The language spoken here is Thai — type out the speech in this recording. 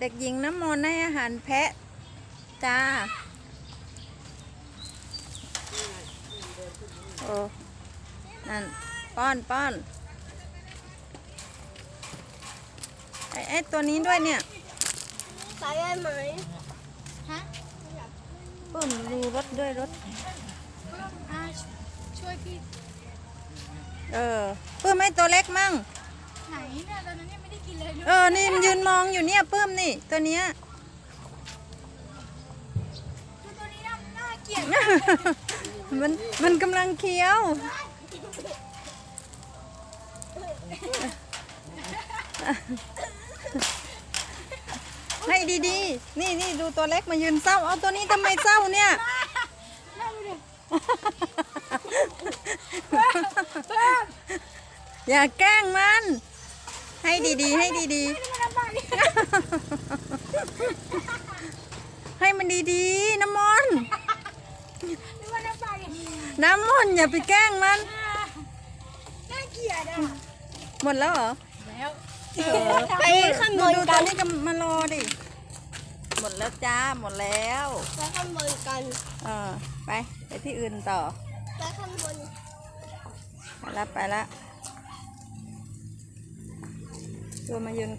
เด็กหญิงน้ำมนต์ให้อาหารแพะ จ้า โอ้ นั่น ป้อนป้อนไอ้ไอ้ตัวนี้ด้วยเนี่ยใส่ได้ไหมฮะเพิ่มดูรถด้วยรถอ่าช่วยพี่ เออเพิ่มให้ตัวเล็กมั่ง ไหนเนี่ยตอนนั้นยังไม่ได้กินเลยเออ นี่มันยืนมองอยู่เนี่ยเพิ่มนี่ ตัวเนี้ยดูตัวนี้น่าน่าเกลียดมันมันกำลังเคี้ยว ให้ดีๆ นี่นี่ดูตัวเล็กมายืนเศร้า เอาตัวนี้ทำไมเศร้าเนี่ยอย่าแกล้งมัน ให้ดีๆ ให้ดีๆ ให้มันดีๆ น้ำมนต์นึกว่าน้ำปลาอย่างนี้น้ำมนต์อย่าไปแกล้งมัน น่าเกลียดอะ หมดแล้วเหรอ แล้วเออไปข้างบดูนดูตกัอนนนี้ก็มารอดิ หมดแล้วจ้า หมดแล้วไปข้างบนกัน เออ ไป ไปที่อื่นต่อ ไปข้างบนไปละไปละ ตัวมายืน